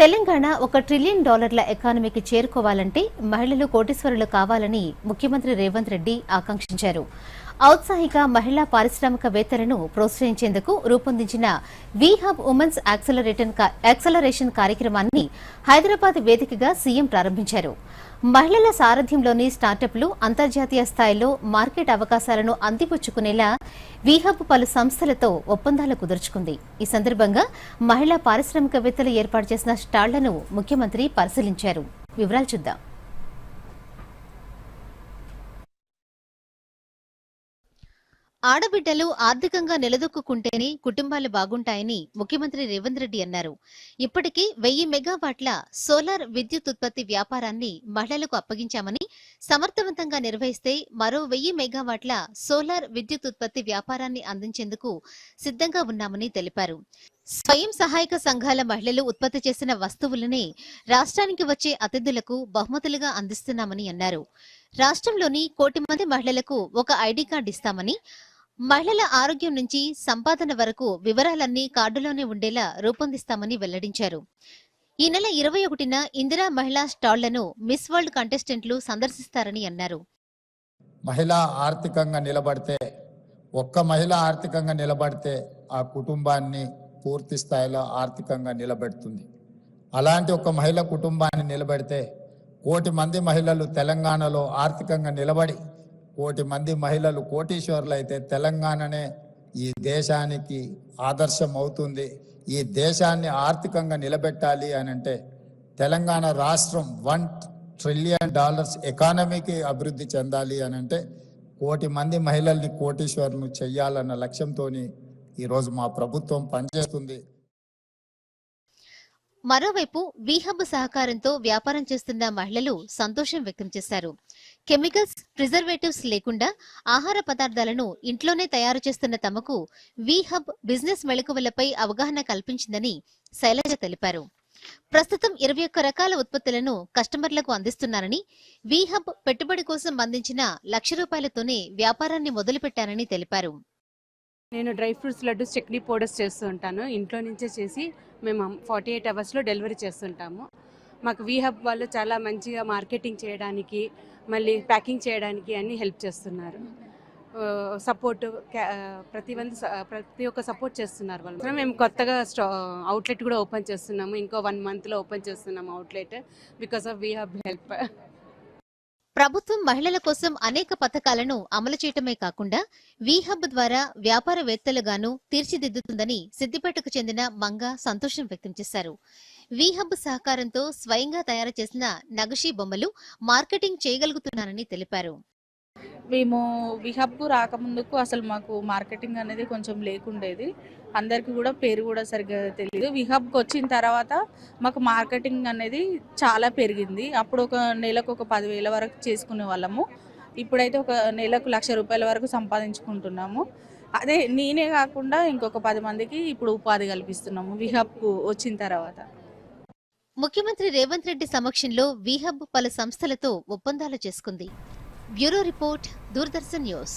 తెలంగాణ ఒక ట్రిలియన్ డాలర్ల ఎకానమీకి చేరుకోవాలంటే మహిళలు కోటీశ్వరులు కావాలని ముఖ్యమంత్రి రేవంత్ రెడ్డి ఆకాంక్షించారు. ఔత్సాహిక మహిళా పారిశ్రామికవేత్తలను ప్రోత్సహించేందుకు రూపొందించిన we hub women's acceleration acceleration కార్యక్రమాన్ని హైదరాబాద్ వేదికగా సీఎం ప్రారంభించారు. మహిళల సారథ్యంలోని స్టార్టప్లు అంతర్జాతీయ స్థాయిలో మార్కెట్ అవకాశాలను అందిపుచ్చుకునేలా వీహబ్ పలు సంస్థలతో ఒప్పందాలు కుదుర్చుకుంది. ఈ సందర్భంగా మహిళా పారిశ్రామికవేత్తలు ఏర్పాటు చేసిన స్టాళ్ళను ముఖ్యమంత్రి పరిశీలించారు. వివరాలు చూద్దాం. ఆడబిడ్డలు ఆర్థికంగా నిలదొక్కుంటేనే కుటుంబాలు బాగుంటాయని ముఖ్యమంత్రి రేవంత్ రెడ్డి అన్నారు. ఇప్పటికీ వెయ్యి మెగావాట్ల సోలార్ విద్యుత్ ఉత్పత్తి వ్యాపారాన్ని మహిళలకు అప్పగించామని సమర్థవంతంగా నిర్వహిస్తే మరో వెయ్యి మెగావాట్ల సోలార్ విద్యుత్ ఉత్పత్తి వ్యాపారాన్ని అందించేందుకు సిద్ధంగా ఉన్నామని తెలిపారు. స్వయం సహాయక సంఘాల మహిళలు ఉత్పత్తి చేసిన వస్తువులనే రాష్ట్రానికి వచ్చే అతిథులకు బహుమతులుగా అందిస్తున్నామని అన్నారు. రాష్ట్రంలోని కోటి మంది మహిళలకు ఒక ఐడి కార్డు ఇస్తామని మహిళల ఆరోగ్యం నుంచి సంపాదన వరకు వివరాలన్నీ కార్డులోనే ఉండేలా రూపొందిస్తామని వెల్లడించారు. ఈ నెల ఇరవై ఒకటిన ఇందిరా మహిళా స్టాళ్ళను మిస్ వరల్డ్ కంటెస్టెంట్లు సందర్శిస్తారని అన్నారు. మహిళ ఆర్థికంగా నిలబడితే ఒక్క మహిళ ఆర్థికంగా నిలబడితే ఆ కుటుంబాన్ని పూర్తి స్థాయిలో ఆర్థికంగా నిలబెడుతుంది. అలాంటి ఒక మహిళ కుటుంబాన్ని నిలబెడితే కోటి మంది మహిళలు తెలంగాణలో ఆర్థికంగా నిలబడి కోటి మంది మహిళలు కోటీశ్వరులు అయితే తెలంగాణనే ఈ దేశానికి ఆదర్శం అవుతుంది ఈ దేశాన్ని ఆర్థికంగా నిలబెట్టాలి అని అంటే తెలంగాణ రాష్ట్రం వన్ ట్రిలియన్ డాలర్స్ ఎకానమీకి అభివృద్ధి చెందాలి అని అంటే కోటి మంది మహిళల్ని కోటీశ్వరులు చెయ్యాలన్న లక్ష్యంతో ఈరోజు మా ప్రభుత్వం పనిచేస్తుంది. మరోవైపు వీహబ్ సహకారంతో వ్యాపారం చేస్తున్న మహిళలు సంతోషం వ్యక్తం చేశారు. కెమికల్స్ ప్రిజర్వేటివ్స్ లేకుండా ఆహార పదార్థాలను ఇంట్లోనే తయారు చేస్తున్న తమకు వీహబ్ బిజినెస్ మెళకువలపై అవగాహన కల్పించిందని శైలజ తెలిపారు. ప్రస్తుతం ఇరవై ఒక్క రకాల ఉత్పత్తులను కస్టమర్లకు అందిస్తున్నారని వీహబ్ పెట్టుబడి కోసం అందించిన లక్ష రూపాయలతోనే వ్యాపారాన్ని మొదలుపెట్టారని తెలిపారు. నేను dry fruits laddus chutney powders చేస్తూ ఉంటాను. ఇంట్లో నుంచే చేసి మేము ఫార్టీ ఎయిట్ అవర్స్లో డెలివరీ చేస్తుంటాము. మాకు వీ హబ్ వాళ్ళు చాలా మంచిగా మార్కెటింగ్ చేయడానికి మళ్ళీ ప్యాకింగ్ చేయడానికి అన్ని హెల్ప్ చేస్తున్నారు. సపోర్ట్ ప్రతి వంద ప్రతి ఒక్క సపోర్ట్ చేస్తున్నారు వాళ్ళు. మేము కొత్తగా స్టా అవుట్లెట్ కూడా ఓపెన్ చేస్తున్నాము. ఇంకో వన్ మంత్లో ఓపెన్ చేస్తున్నాము outlet because of we hub help ప్రభుత్వం మహిళల కోసం అనేక పథకాలను అమలు చేయటమే కాకుండా వీహబ్ ద్వారా వ్యాపారవేత్తలుగాను తీర్చిదిద్దుతుందని సిద్దిపేటకు చెందిన మంగ సంతోషం వ్యక్తం చేశారు. వీహబ్ సహకారంతో స్వయంగా తయారు చేసిన నగషీ బొమ్మలు మార్కెటింగ్ చేయగలుగుతున్నారని తెలిపారు. మేము విహబ్ రాకముందుకు అసలు మాకు మార్కెటింగ్ అనేది కొంచెం లేకుండేది. అందరికీ కూడా పేరు కూడా సరిగ్గా తెలియదు విహబ్కి వచ్చిన తర్వాత మాకు మార్కెటింగ్ అనేది చాలా పెరిగింది. అప్పుడు ఒక నెలకు ఒక పదివేల వరకు చేసుకునే వాళ్ళము. ఇప్పుడైతే ఒక నెలకు లక్ష రూపాయల వరకు సంపాదించుకుంటున్నాము. అదే నేనే కాకుండా ఇంకొక పది మందికి ఇప్పుడు ఉపాధి కల్పిస్తున్నాము విహబ్కు వచ్చిన తర్వాత. ముఖ్యమంత్రి రేవంత్ రెడ్డి సమక్షంలో విహబ్ పలు సంస్థలతో ఒప్పందాలు చేసుకుంది. Bureau report Doordarshan news.